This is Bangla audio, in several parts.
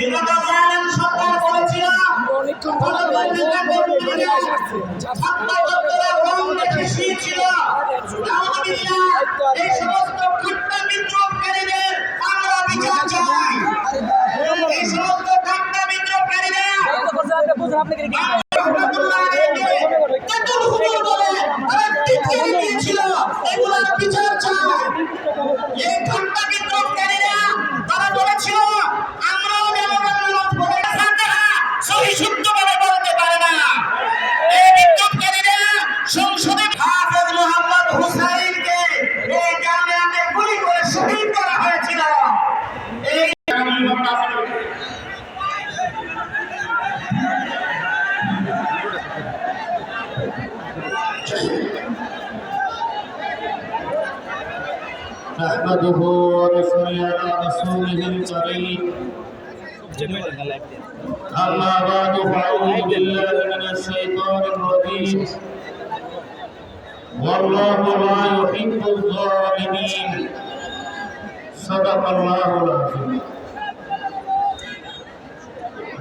বিগত জালেম সরকার বলেছিল ছিল এই সমস্ত ঘটনা বিদ্রোহকারীদের আমরা বিচার চাই। এই সমস্ত ঘটনা বিদ্রোহকারীদের رسوله الكريم أما بعد فأعوذ بالله من الشيطان الرجيم والله لا يحب الظالمين صدق الله العظيم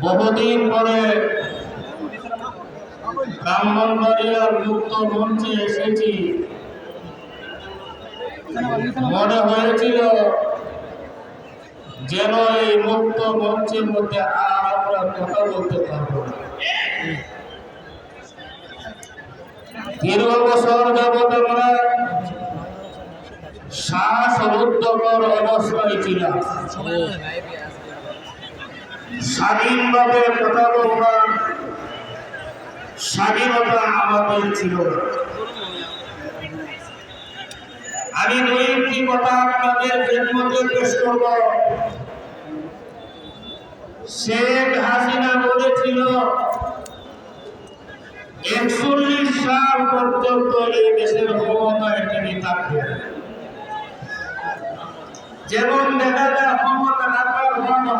বহুদিন পরে ব্রাহ্মণবাড়িয়ার মুক্ত মঞ্চে এসেছি মনে হয়েছিল যেন এই মুক্ত মঞ্চের মধ্যে আর আমরা কথা বলতে পারব। দীর্ঘ বছর যাবৎ আমরা শ্বাস রুদ্ধকর অবস্থায় ছিলাম স্বাধীনভাবে কথা বলবার স্বাধীনতা আমাদের ছিল আমি দুই একটি কথা আপনাদের খেদমতে পেশ করব? শেখ হাসিনা বলেছিল, একচল্লিশ সাল পর্যন্ত এই দেশের ক্ষমতায় তিনি থাকবেন। যেমন দেখা যায়, ক্ষমতা রাখার ক্ষমতা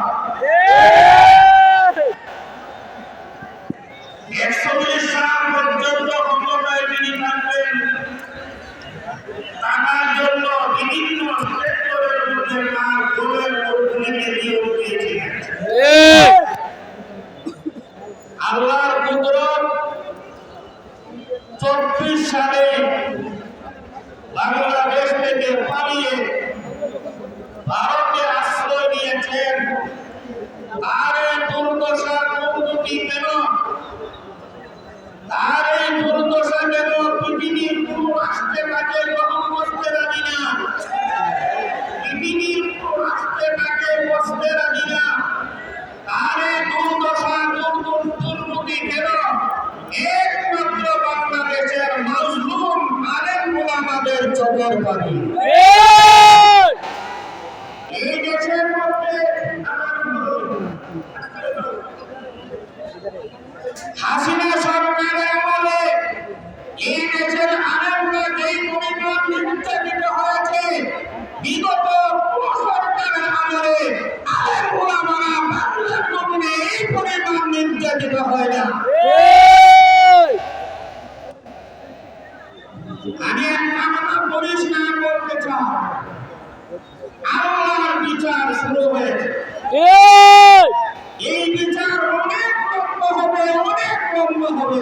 আমি একটা কথা পরিষ্কার করতে চাই। আল্লাহর বিচার শুরু হয়েছে। এই! বিচার অনেক লম্ব হবে অনেক লম্ব হবে।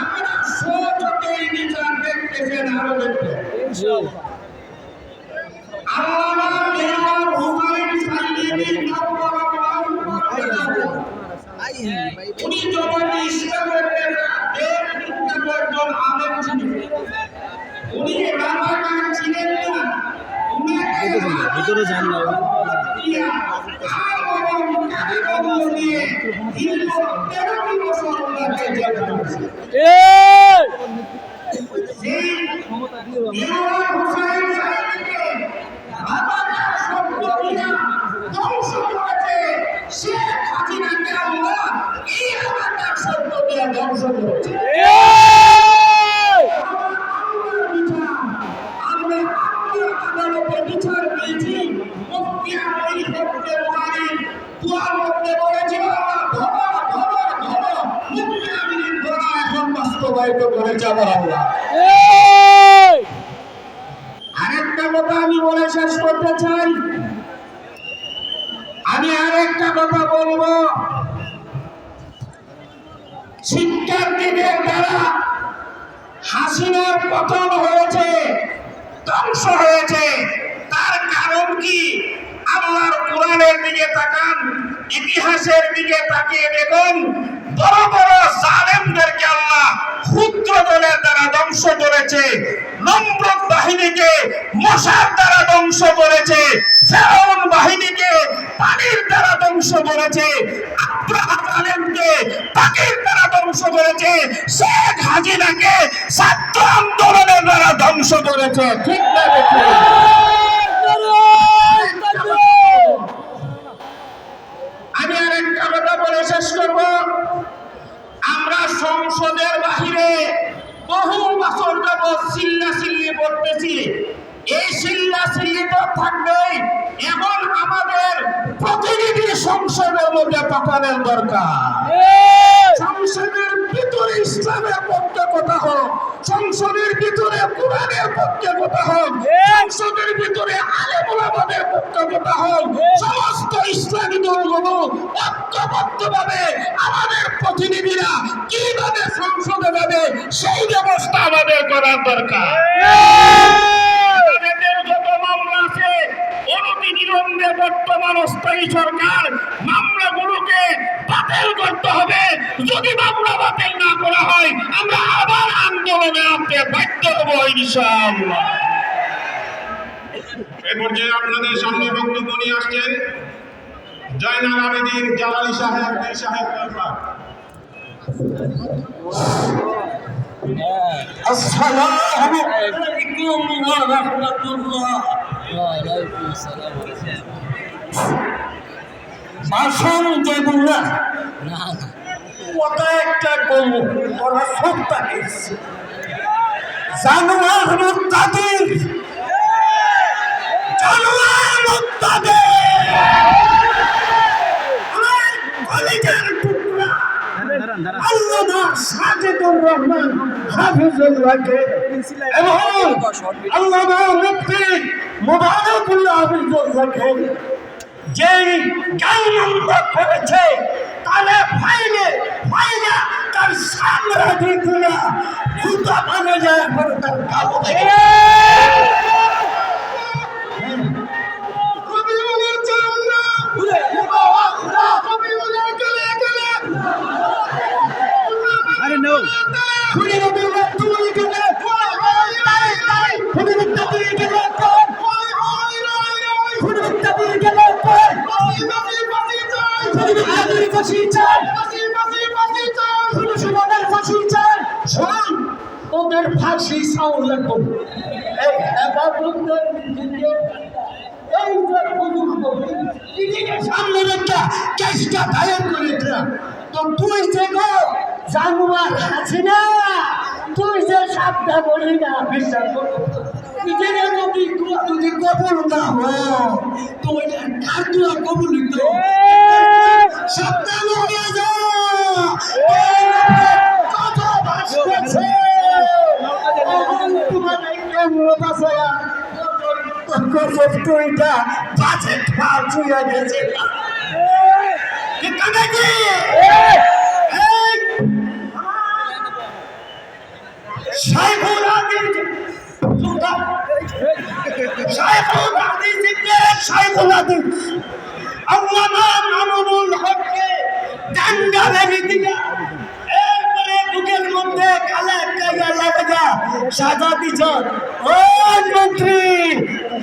আমরা সহজতে এই বিচার দেখতেছেন আরও দেখবেন আল্লামা মেহর বাস্তবায়িত করে যাব আরেকটা কথা আমি বলে শেষ করতে চাই। আমি আর একটা কথা বলব। শিক্ষার্থীদের দ্বারা হাসিনার পতন হয়েছে, ধ্বংস হয়েছে। তার কারণ কি? আল্লাহর কোরআনের দিকে তাকান, ইতিহাসের দিকে তাকিয়ে দেখুন, বড় বড় জালেমদেরকে আল্লাহ ক্ষুদ্র দলের দ্বারা ধ্বংস করেছে নম্রত বাহিনীকে মশার দ্বারা ধ্বংস করেছে, ফেরাউন বাহিনীকে পানির দ্বারা ধ্বংস করেছে, আব্রাহা জালেমকে পানির দ্বারা ধ্বংস করেছে, শেখ হাসিনাকে ছাত্র আন্দোলনের দ্বারা ধ্বংস করেছে। ঠিক না? একটা কথা বলে শেষ করব। আমরা সংসদের বাহিরে বহু বছর যাবৎ সিল্লা সিল্লি করতেছি এই সিল্লা সিল্লি তো থাকবেই। এমন আমাদের প্রতিনিধি সংসদের মধ্যে পাঠানোর দরকার। সংসদের ভিতরে ইসলামের পক্ষে কথা হোক সংসদের ভিতরে কোরআনের পক্ষে কথা হোক সংসদের ভিতরে আলেমুলামাদের পক্ষে কথা হোক সমস্ত ইসলামী দলগুলো ঐক্যবদ্ধভাবে আমাদের প্রতিনিধিরা কীভাবে সংসদে যাবে সেই ব্যবস্থা আমাদের করার দরকার। বর্তমান অস্থায়ী সরকার মামলাগুলোকে বাতিল করতে হবে। যদি মামলা বাতিল না করা হয় আমরা আবার আন্দোলনে নামতে বাধ্য হব ইনশাআল্লাহ। এই পর্যায়ে আপনাদের সামনে বক্তব্য নিয়ে আসছেন জয়নাল আবেদিন জালালি সাহেব বীর সাহেব আসসালামু আলাইকুম। ওয়া রাহমাতুল্লাহ ভাষণ দেব না। ওটা একটা গরু ওরা সব তাকিয়েছে জানোয়ার মুক্তাদের। জানোয়ার মুক্তাদের। আল্লামা সাজেদুর রহমান হাফিজুল্লাহকে। এবং আল্লামা মুফতি মুবারকুল্লাহ হাফিজুল্লাহকে। যেই গাইনন্দ করেছে তাহলে ফাইলে ফাইলে তার সাম্রাজ্য দিতুনা ভূত মানে যায় তার কাবু ওদের ফাঁসি সাউন্ড লাগবো এই হেফাজতের দিকে এই যে বুজুর্গ এদিকে সামনে রেখা কেসটা দায়ের করেছে তো তুই যে গো জানুয়ার আছে না তুই যে না বিশ্বাস করো। নিজের যদি দোয়া যদি কবুল না হয় তো এটা কার দোয়া কবুল সাবধান কত তুইটা। বাজেট ফাল চুইয়া গেছে। কিন্তু নাকি এই! সাইফুল সুলতান সাইফুল জিতে সাইফুল আদিল আল্লামা মামুনুল হককে ডান্ডা বেরি দিয়া এরপরে বুকের মধ্যে কালা একটা লাগা সাজা দিছ ওই মন্ত্রী!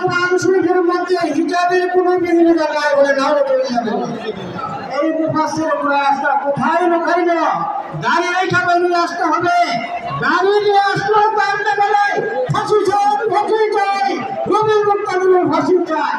কোরআন শরীফের মধ্যে হিজাবের কোনো বিধিবিধা নাই বলে নাহলে চলে যাবে। এই মুফাসের রাস্তা কোথায় লোকাই না? দাঁড়িয়ে রেখা বেরিয়ে আসতে হবে। দাঁড়িয়ে নিয়ে আসলেও দাঁড়িয়ে ফাঁসি চাই ফাঁসি চাই রবির মুক্তাদিমের ফাঁসি চাই।